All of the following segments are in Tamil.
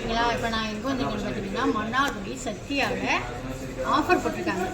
இருக்கீங்களா இப்போ நான் எங்கே வந்திருக்கேன்னு பார்த்தீங்கன்னா மன்னார்குடி சத்யாவில் ஆஃபர் போட்டிருக்காங்க.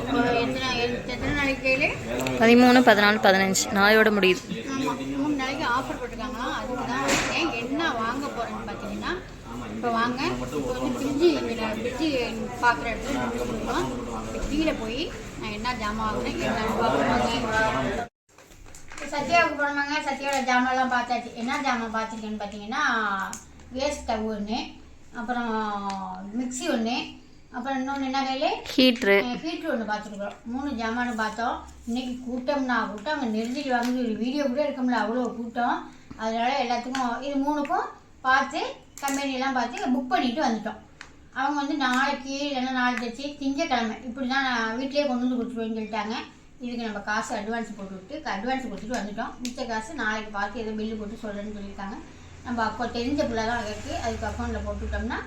இப்போ எத்தனை எத்தனை நாளைக்கு கையில் பதிமூணு பதினாலு பதினஞ்சு. நாளையோட முடியுது. ஆமாம் மூணு நாளைக்கு ஆஃபர் போட்டிருக்காங்களா? அதுக்கு தான் வந்தேன் என்ன வாங்க போகிறேன்னு பார்த்தீங்கன்னா இப்போ வாங்க. இப்போ வந்து ஃப்ரிட்ஜு ஃப்ரிட்ஜு பார்க்குற இடத்துல நின்றுருக்கோம் கீழே போய் நான் என்ன ஜாமான் வாங்கினேன் என்னன்னு பார்க்கணும் சத்யாவுக்கு போனோமாங்க சத்யாவோட ஜாமான்லாம் பார்த்தாச்சு. என்ன ஜாமான் பார்த்துருக்கேன்னு பார்த்தீங்கன்னா கேஸ் ஸ்டவ் ஒன்று அப்புறம் மிக்ஸி ஒன்று அப்புறம் இன்னொன்று என்ன கையில் ஹீட்ரு. ஹீட்ரு ஒன்று பார்த்துருக்குறோம் மூணு ஜாமான் பார்த்தோம். இன்னைக்கு கூட்டம்னா கூட்டம் அங்கே நெருஞ்சிட்டு வாங்கி ஒரு வீடியோ கூட எடுக்க முடியல அவ்வளோ கூட்டம். அதனால எல்லாத்துக்கும் இது மூணுக்கும் பார்த்து கம்பெனியெல்லாம் பார்த்து புக் பண்ணிட்டு வந்துட்டோம். அவங்க வந்து நாளைக்கு இல்லைன்னா நாளைக்கு வச்சு திங்கக்கிழமை இப்படி தான் நான் வீட்டிலேயே கொண்டு வந்து கொடுத்துருவேன்னு சொல்லிட்டாங்க. இதுக்கு நம்ம காசு அட்வான்ஸ் போட்டு விட்டு அட்வான்ஸ் கொடுத்துட்டு வந்துட்டோம். மிச்ச காசு நாளைக்கு பார்த்து ஏதோ பில்லு போட்டு சொல்கிறேன்னு சொல்லியிருக்காங்க. நம்ம அக்கௌ தெரிஞ்ச பிள்ளை தான் இருக்குது அதுக்கு அக்கௌண்ட்டில் போட்டுவிட்டோம்னா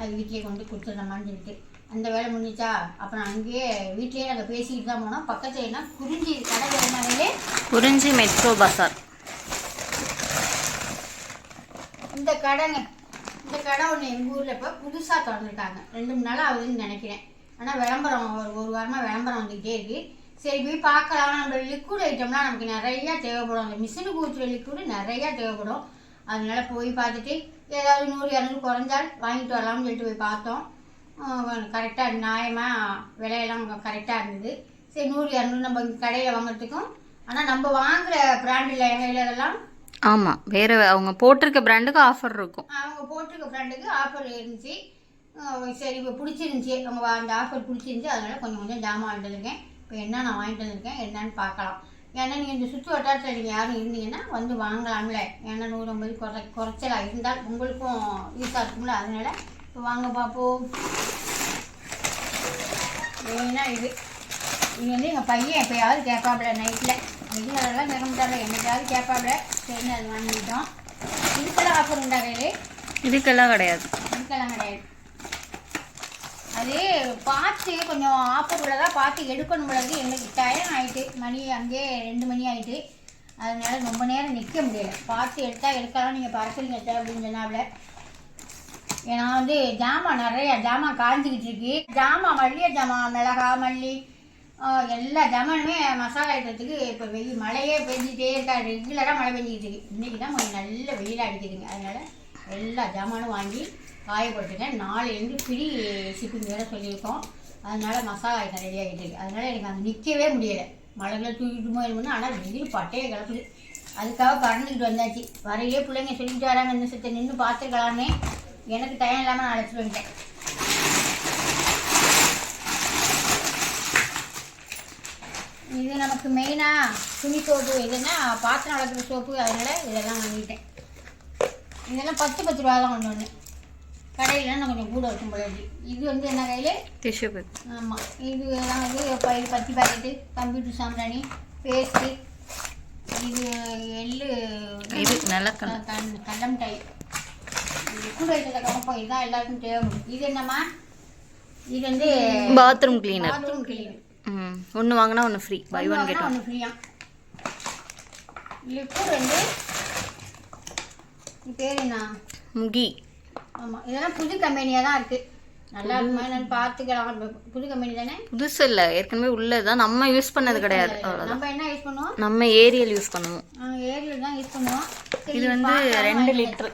அது வீட்டிலேயே கொண்டு கொடுத்துடலாமான்னு சொல்லிட்டு. அந்த வேலை முடிஞ்சிச்சா? அப்புறம் அங்கேயே வீட்டிலேயே நாங்கள் பேசிக்கிட்டு தான் போனோம். பக்கத்துல என்ன குறிஞ்சி கடை என்ன வேலை குறிஞ்சி மெட்ரோ பசார் இந்த கடைங்க இந்த கடை ஒன்று எங்கள் ஊரில் இப்போ புதுசாக திறந்துருக்காங்க ரெண்டு மூணு நாள் ஆகுதுன்னு நினைக்கிறேன். ஆனால் விளம்பரம் ஒரு ஒரு வாரமாக விளம்பரம் வந்துக்கிட்டே இருக்கு. சரி போய் பார்க்கலாம். நம்ம லிக்விட் ஐட்டம்லாம் நமக்கு நிறையா தேவைப்படும். அந்த மிஷினுக்கு ஊற்றுற லிக்விடு நிறையா தேவைப்படும். அதனால போய் பார்த்துட்டு ஏதாவது நூறு இரநூறு குறைஞ்சால் வாங்கிட்டு வரலாம்னு சொல்லிட்டு போய் பார்த்தோம். கரெக்டாக நியாயமாக விலையெல்லாம் கரெக்டாக இருந்தது. சரி நூறு இரநூறு நம்ம கடையில் வாங்குறதுக்கும் ஆனால் நம்ம வாங்குற பிராண்டில் இதெல்லாம் ஆமாம் வேறு அவங்க போட்டிருக்க பிராண்டுக்கு ஆஃபர் இருக்கும். அவங்க போட்டிருக்க ஃப்ரெண்டுக்கு ஆஃபர் இருந்துச்சு. சரி இப்போ பிடிச்சிருந்துச்சி. அவங்க அந்த ஆஃபர் பிடிச்சிருந்துச்சி. அதனால கொஞ்சம் கொஞ்சம் ஜாமான் வாங்கிட்டு வந்திருக்கேன். இப்போ என்ன நான் வாங்கிட்டு வந்திருக்கேன் என்னன்னு பார்க்கலாம். ஏன்னா நீங்கள் இந்த சுற்று வட்டாரத்தில் நீங்கள் யாரும் இருந்தீங்கன்னா வந்து வாங்கலாம்ல ஏன்னா நூறு ஐம்பது குறை குறைச்சலாக இருந்தால் உங்களுக்கும் யூஸாக இருக்கும்ல. அதனால இப்போ வாங்க பார்ப்போம் மெயினாக இது? இது வந்து எங்கள் பையன் எப்போயாவது கேட்பாப்புல நைட்டில் ரெகுலரெல்லாம் கேட்க மாட்டாங்க என்னைக்காவது கேட்பாப்புல சரின்னு அது வாங்கிட்டோம். இதுக்கெல்லாம் ஆஃபர் உண்டா கையிலே இதுக்கெல்லாம் கிடையாது. இதுக்கெல்லாம் கிடையாது. அது பார்த்து கொஞ்சம் ஆஃபர் உள்ளதாக பார்த்து எடுக்கணும் பொழுது எங்களுக்கு டைம் ஆகிட்டு மணி அங்கேயே ரெண்டு மணி ஆயிட்டு. அதனால ரொம்ப நேரம் நிற்க முடியல. பார்த்து எடுத்தால் எடுக்கலாம் நீங்கள் பறக்குறீங்க சார் அப்படின்னு சொன்னாப்புல ஏன்னா வந்து ஜாமான் நிறையா ஜாமான் காய்ஞ்சிக்கிட்டு இருக்கு. ஜாமான் மல்லிகை ஜாமான் மிளகா மல்லி எல்லா ஜாமானுமே மசாலா ஐட்டத்துக்கு இப்போ வெயில் மழையே பெஞ்சிட்டே இருக்கா. ரெகுலராக மழை பெஞ்சிக்கிட்டு இருக்கு. இன்றைக்கி தான் கொஞ்சம் நல்ல வெயிலாக அடிக்குதுங்க. அதனால் எல்லா ஜாமானும் வாங்கி காய போட்டுருக்கேன் பிடி ஃப்ரீ ஷிப்பிங் வேறு சொல்லியிருக்கோம். அதனால் மசாலா ஐட்டம் ரெடி ஆகிட்டு எனக்கு அங்கே நிற்கவே முடியலை. மழைகளை தூக்கிட்டுமோ இருந்தோம்னா ஆனால் வெயில் பட்டையை கிளப்புது. அதுக்காக பறந்துக்கிட்டு வந்தாச்சு. வரையிலே பிள்ளைங்க சொல்லிட்டு வராங்க இந்த சித்த நின்று பார்த்துக்கலாமே. எனக்கு டைம் இல்லாமல் நான் அழைச்சிட்டு வந்துட்டேன். இது நமக்கு மெயினாக துணி சோப்பு எதுனா பாத்திரம் வளர்க்குற சோப்பு. அதனால் இதெல்லாம் வாங்கிட்டேன். இதெல்லாம் பத்து பத்து ரூபா தான் ஒன்று ஒன்று கடையில நான் கொஞ்சம் கூட போல இருக்கு. இது வந்து என்ன கையில் டிஷ்யூ பேப்பர் ஆமாம் இது எல்லாம் வந்து ப- பத்தி பாக்கெட்டு கம்ப்யூட்டர் சாம்பிராணி பேஸ்ட்டு இது எள்ளு இது கண் கண்டம் டை. இது கூட வைக்கிறத கலப்போம் இதுதான் எல்லாருக்கும் தேவைப்படும். இது என்னம்மா? இது வந்து பாத்ரூம் கிளீனர் பாத்ரூம் கிளீனர் ம். ஒன்று வாங்கினா ஒன்று free buy one get one ஒன்று ஃப்ரீயா வந்து இது பேர் என்ன? முகி. ஆமாம் இதெல்லாம் புது கம்பெனியாக தான் இருக்குது நல்லா இருக்குமா என்னன்னு பார்த்துக்கலாம். புது கம்பெனி தானே? புதுசு இல்லை ஏற்கனவே உள்ளது தான் நம்ம யூஸ் பண்ணது கிடையாது. அவ்வளோதான் நம்ம என்ன யூஸ் பண்ணுவோம்? நம்ம ஏரியல் யூஸ் பண்ணுவோம். ஏரியில் தான் யூஸ் பண்ணுவோம். இது வந்து. ரெண்டு லிட்ரு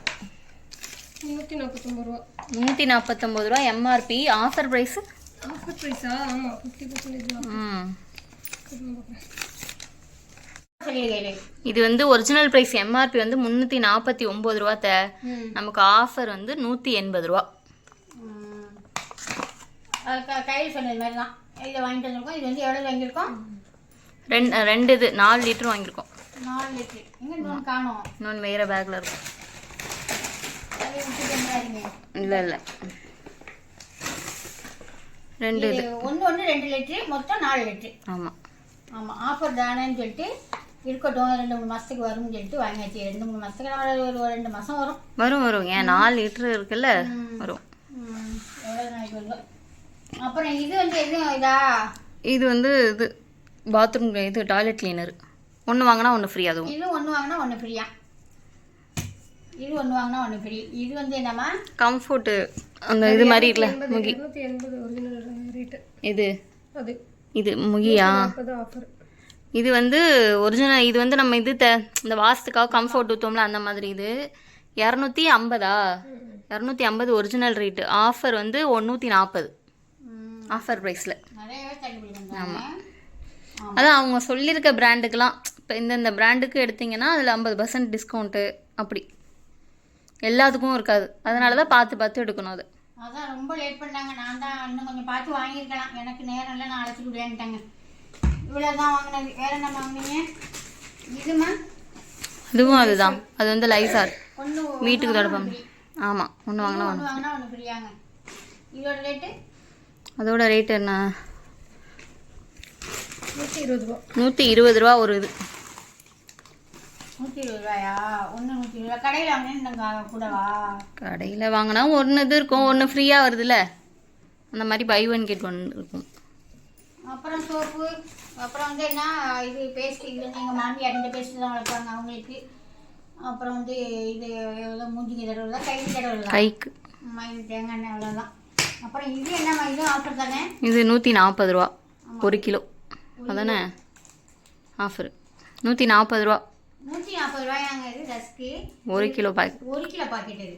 நூற்றி நாற்பத்தொம்பது ரூபா. நூற்றி நாற்பத்தொம்பது ரூபா எம்ஆர்பி ஆஃபர் ப்ரைஸு ஆஃபர் ப்ரைஸா ஆமாம் ஃபிஃப்டி பர்சன்டேஜ் தான். ம். இது வந்து ஒரிஜினல் ப்ரைஸ் எம்ஆர்பி வந்து முந்நூற்றி நாற்பத்தி ஒம்பது ரூபா த நமக்கு ஆஃபர் வந்து நூற்றி எண்பது ரூபா. கையில் சொன்னது மாதிரி தான் இதை வாங்கிட்டு வந்திருக்கோம். இது வந்து எவ்வளோ வாங்கியிருக்கோம்? ரெண்டு ரெண்டு இது நாலு லிட்டர் வாங்கியிருக்கோம். நாலு லிட்டரு எங்கே இன்னொன்று காணும். இன்னொன்று வேறு பேக்கில் இருக்கும். இல்லை இல்லை. ரெண்டு இது. இது ஒன்று ஒன்று ரெண்டு லிட்டரு மொத்தம் நாலு லிட்டரு ஆமாம் ஆமாம் ஆஃபர் தானேன்னு சொல்லிட்டு இருக்கட்டும் ரெண்டு மூணு மாதத்துக்கு வரும்னு சொல்லிட்டு வாங்கியாச்சு. ரெண்டு மூணு மாதத்துக்கு ஒரு ஒரு ரெண்டு மாதம் வரும். வரும் வரும். ஏன் நாலு லிட்டர் இருக்குல்ல? வரும். அப்புறம் இது வந்து எதுவும் இதா? இது வந்து இது பாத்ரூம் இது டாய்லெட் கிளீனர் ஒன்று வாங்கினா ஒன்று ஃப்ரீ அதுவும். இது ஒன்று வாங்கினா ஒன்று ஃப்ரீயா இது ஒன்று வாங்கினா ஒன்று ஃப்ரீ இது வந்து என்னம்மா? கம்ஃபர்ட்டு அந்த இது மாதிரி எண்பது முகி. இது. அது. இது முகியா? ஆஃபர் இது வந்து ஒரிஜினல் இது வந்து நம்ம இது த இந்த வாசத்துக்காக கம்ஃபர்ட் ஊற்றுவோம்ல அந்த மாதிரி இது. இரநூத்தி ஐம்பதா? இரநூத்தி ஐம்பது ஒரிஜினல் ரேட்டு ஆஃபர் வந்து ஒந்நூற்றி நாற்பது ஆஃபர் ப்ரைஸில் பண்ணுறாங்க அதான் அவங்க சொல்லியிருக்க பிராண்டுக்கெலாம் இப்போ இந்தந்த பிராண்டுக்கு எடுத்தீங்கன்னா அதில் ஐம்பது பர்சன்ட் டிஸ்கவுண்ட்டு அப்படி. எல்லாத்துக்கும் இருக்காது. அதனால தான் பார்த்து பார்த்து எடுக்கணும் அது. அதான் ரொம்ப லேட் பண்ணாங்க நான் தான் இன்னும் கொஞ்சம் பார்த்து வாங்கியிருக்கலாம். எனக்கு நேரம் இல்லை. நான் அழைச்சிட்டு விளையாண்டுட்டாங்க இவ்வளோ தான் வாங்கினது வேற என்ன வாங்கினீங்க? இதுமா? அதுவும் அதுதான். அது வந்து லைசார் வீட்டுக்கு தொடப்பம். ஆமாம் ஒன்று வாங்கினா ஒன்று வாங்கினா ஒன்று ஃப்ரீயாங்க இதோட ரேட்டு அதோட ரேட் என்ன? நூற்றி இருபது ரூபா. நூற்றி இருபது ரூபா ஒரு இது. நூற்றி இருபது ரூபாயா? ஒன்று நூற்றி இருபது ரூபா. கடையில் வாங்கினா கூடவா? கடையில் வாங்கினா ஒன்று இது இருக்கும். ஒன்று ஃப்ரீயாக வருதுல்ல. அந்த மாதிரி பை ஒன் கெட் ஒன் இருக்கும். அப்புறம் சோப்பு அப்புறம் வந்து என்ன இது பேஸ்ட் இது எங்கள் மாமியார் இந்த பேஸ்ட் தான் வளர்ப்பாங்க அவங்களுக்கு. அப்புறம் வந்து இது எவ்வளோ மூஞ்சிக்கு தடவை கைக்கு தடவை கைக்கு. இது தேங்காய் எண்ணெய் அவ்வளோதான் அப்புறம் இது என்னம்மா இது ஆஃபர் தானே? இது நூற்றி நாற்பது ரூபா. ஒரு கிலோ. அதானே? ஆஃபர் நூற்றி நாற்பது ரூபா. நூற்றி நாற்பது ரூபாயாங்க இது ரஸ்க்கு. ஒரு கிலோ பேக் ஒரு கிலோ பாக்கெட் இது.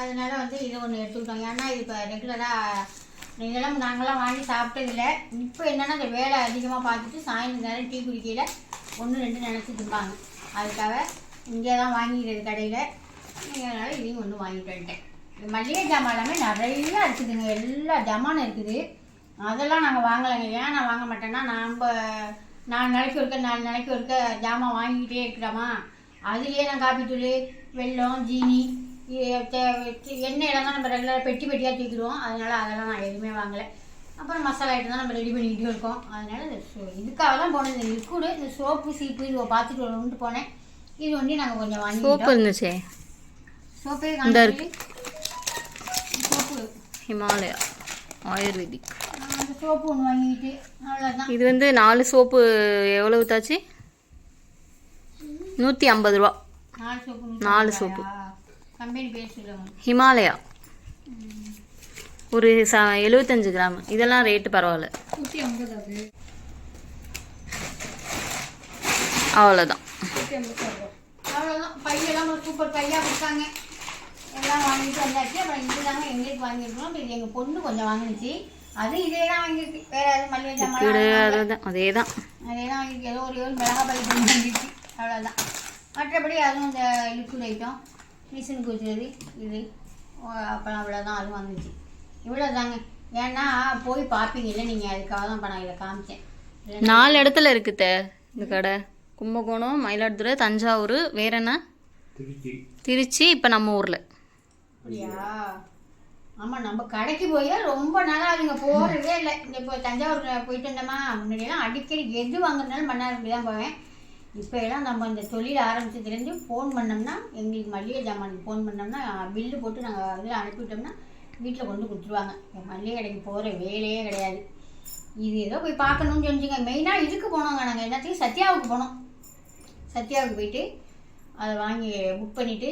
அதனால வந்து இதை ஒன்று எடுத்துக்கிட்டோம். ஏன்னா இது இப்போ ரெகுலராக இதெல்லாம் நாங்களாம் வாங்கி சாப்பிட்டதில்ல. இப்போ என்னென்னா அந்த வேலை அதிகமாக பார்த்துட்டு சாயந்தரம் நேரம் டீ குடிக்கையில் ஒன்று ரெண்டு நினச்சிட்டு இருப்பாங்க. அதுக்காக இங்கே தான் வாங்கிக்கிறது கடையில். அதனால் இதையும் ஒன்று வாங்கிட்டு வந்துட்டேன். மளிகை ஜாமான் எல்லாமே நிறையா இருக்குதுங்க. எல்லா ஜாமானும் இருக்குது. அதெல்லாம் நாங்கள் வாங்கலைங்க. ஏன் நான் வாங்க மாட்டேன்னா நம்ம நாலு நாளைக்கு ஒருக்க நாலு நாளைக்கு ஒருக்க ஜாமான் வாங்கிக்கிட்டே இருக்கிறோமா அதுலேயே நான் காப்பித்தூள் வெல்லம் ஜீனி இ- தே- தி- எண்ணெயெல்லாம் தான் நம்ம ரெகுலராக பெட்டி பெட்டியாக தூக்கிடுவோம். அதனால் அதெல்லாம் நான் எதுவுமே வாங்கலை. அப்புறம் மசாலா ஐட்டம் தான் நம்ம ரெடி பண்ணிக்கிட்டே இருக்கோம். அதனால் இந்த சோ- இதுக்காக தான் போனேன் இந்த லிக்விடு இந்த சோப்பு சீப்பு இது பார்த்துட்டு வரணுன்ட்டு போனேன். இது ஒண்டி நாங்கள் கொஞ்சம் சோப்பு வாங்கிட்டோம் இருந்துச்சே? சோப்பே காமிச்சு சோப்பு ஹிமாலயா ஆயுர்வேதிக். சோப்பு ஒன்று வாங்கிட்டு அவ்வளோதான் இது வந்து நாலு சோப்பு எவ்வளவு தாச்சு நூற்றி ஐம்பது ரூபா. நாலு சோப்பு நாலு சோப்பு. ஹிமாலயா. ஒரு ச எழுபத்தஞ்சு கிராம். இதெல்லாம் ரேட்டு பரவாயில்ல. அவ்வளோதான் சூப்பர் பையாக கொடுத்தாங்க. எல்லாம் வாங்கிட்டு வந்தாச்சு. அப்புறம் இதுதாங்க எங்களுக்கு வாங்கியிருக்கோம் அப்புறம் இது எங்கள் பொண்ணு கொஞ்சம் வாங்கினுச்சு அது இதே தான் வாங்கியிருக்கு. வேற எதுவும் மல்லிகை அதுதான் அதே தான் அதே தான் வாங்கியிருக்கு. ஏதோ ஒரு ஒரு மிளகா பள்ளி வாங்கிடுச்சு அவ்வளோதான் மற்றபடி அதுவும் இந்த லிக்விட் ஐட்டம் மிஷினுக்கு வச்சுறது இது. ஓ, அப்புறம் அவ்வளோதான் அதுவும் வாங்கிச்சு இவ்வளோ தாங்க ஏன்னா போய் பார்ப்பீங்கல்ல நீங்கள் அதுக்காக தான் இப்போ நான் இதை காமிச்சேன். நாலு இடத்துல இருக்குத்த இந்த கடை. கும்பகோணம் மயிலாடுதுறை தஞ்சாவூர் வேற என்ன? திருச்சி. இப்போ நம்ம ஊரில். அப்படியா ஆமாம் நம்ம கடைக்கு போய் ரொம்ப நாளாக அதுங்க போகிறதே இல்லை. இப்போ தஞ்சாவூர் போயிட்டு வந்தோமா முன்னாடியெல்லாம் அடிக்கடி எது வாங்குறதுனாலும் மன்னார்குடி தான் போவேன். இப்போ எல்லாம் நம்ம இந்த தொழில் ஆரம்பிச்சதுலேருந்து ஃபோன் பண்ணோம்னா எங்களுக்கு மளிகை ஜாமானுக்கு ஃபோன் பண்ணோம்னா பில்லு போட்டு நாங்கள் இதில் அனுப்பிவிட்டோம்னா வீட்டில் கொண்டு கொடுத்துருவாங்க. மளிகை கடைக்கு போகிற வேலையே கிடையாது. இது ஏதோ போய் பார்க்கணும்னு சொன்னீங்க மெயினாக இதுக்கு போனோங்க நாங்கள் என்னத்தையும் சத்யாவுக்கு போனோம். சத்யாவுக்கு போயிட்டு அதை வாங்கி புக் பண்ணிவிட்டு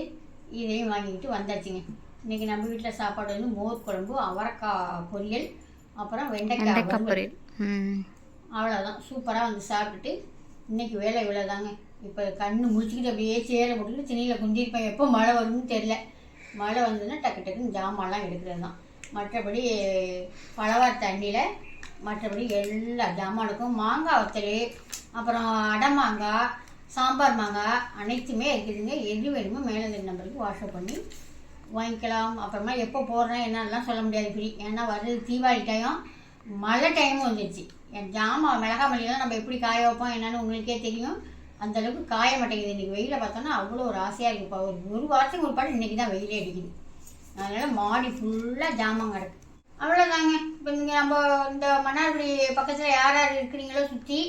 இதையும் வாங்கிக்கிட்டு வந்தாச்சுங்க. இன்றைக்கி நம்ம வீட்டில் சாப்பாடு வந்து மோர் குழம்பு அவரைக்காய் பொரியல் அப்புறம் வெண்டைக்காய். பொரியல். அவ்வளோதான் சூப்பராக வந்து சாப்பிட்டுட்டு இன்னைக்கு வேலை இவ்வளோ தாங்க இப்போ கண்ணு முடிச்சுக்கிட்டு அப்படியே சேலை போட்டுக்கிட்டு திணியில் குந்திருப்பேன் எப்போ மழை வரும்னு தெரில மழை வந்ததுன்னா டக்கு டக்குன்னு ஜாமான்லாம் எடுக்கிறது தான் மற்றபடி பழவார் தண்ணியில் மற்றபடி எல்லா ஜாமானுக்கும் மாங்காய் வத்தல் அப்புறம் அடமாங்காய் சாம்பார் மாங்காய் அனைத்துமே இருக்குதுங்க. எது வேணுமோ மேலே நம்பருக்கு வாட்ஸ்அப் பண்ணி வாங்கிக்கலாம். அப்புறமா எப்போ போடுறேன் என்னெல்லாம் சொல்ல முடியாது. ஃப்ரீ ஏன்னா வர்றது தீபாவளி டைம் மழை டைமும் வந்துடுச்சு ஜாமான் மிளகா மல்லியெல்லாம் நம்ம எப்படி காய வைப்போம் என்னன்னு உங்களுக்கே தெரியும். அந்த அளவுக்கு காய மாட்டேங்குது. இன்றைக்கி வெயிலை பார்த்தோன்னா அவ்வளோ ஒரு ஆசையாக இருக்குப்பா. ஒரு ஒரு வாரத்துக்கு ஒரு பாட்டு இன்றைக்கி தான் வெயிலே அடிக்குது. அதனால் மாடி ஃபுல்லாக ஜாமான் கிடக்கு. அவ்வளோதாங்க இப்போ நீங்கள் நம்ம இந்த மன்னார்குடி பக்கத்தில் யார் யார் இருக்கிறீங்களோ சுற்றி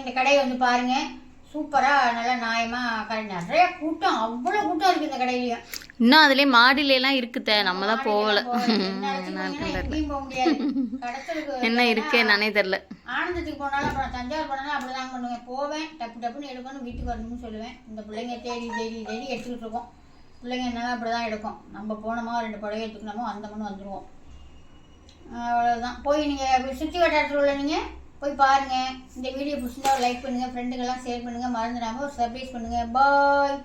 இந்த கடையை வந்து பாருங்கள் சூப்பராக நல்லா நியாயமாக கடை நிறைய கூட்டம் அவ்வளோ கூட்டம் இருக்குது இந்த கடையிலையும். இன்னும் அதுலேயே மாடியிலலாம் இருக்குத்த நம்ம தான் போகல. என்ன எங்கேயும் போக முடியாது. கடத்தலுக்கு என்ன இருக்கு என்னன்னே தெரில ஆனந்தத்துக்கு போனாலும் அப்புறம் தஞ்சாவூர் போனாலும் அப்படிதான் பண்ணுவேன். போவேன் டப்பு டப்புன்னு எடுக்கணும் வீட்டுக்கு வரணும்னு சொல்லுவேன். இந்த பிள்ளைங்க தேடி தேடி தேடி எடுத்துக்கிட்டு இருக்கோம். பிள்ளைங்க என்னன்னா அப்படி தான் எடுக்கும். நம்ம போனோமா ரெண்டு புடவை எடுத்துக்கணுமோ அந்த மணி வந்துடுவோம் அவ்வளோதான் போய் நீங்கள் சுற்றி வட்டாரத்தில் உள்ள நீங்கள் போய் பாருங்கள் இந்த வீடியோ பிடிச்சிருந்தா லைக் பண்ணுங்கள் ஃப்ரெண்டுக்கெல்லாம் ஷேர் பண்ணுங்கள் மறந்துடாமல் ஒரு சர்ப்ரைஸ் பண்ணுங்கள் பாய்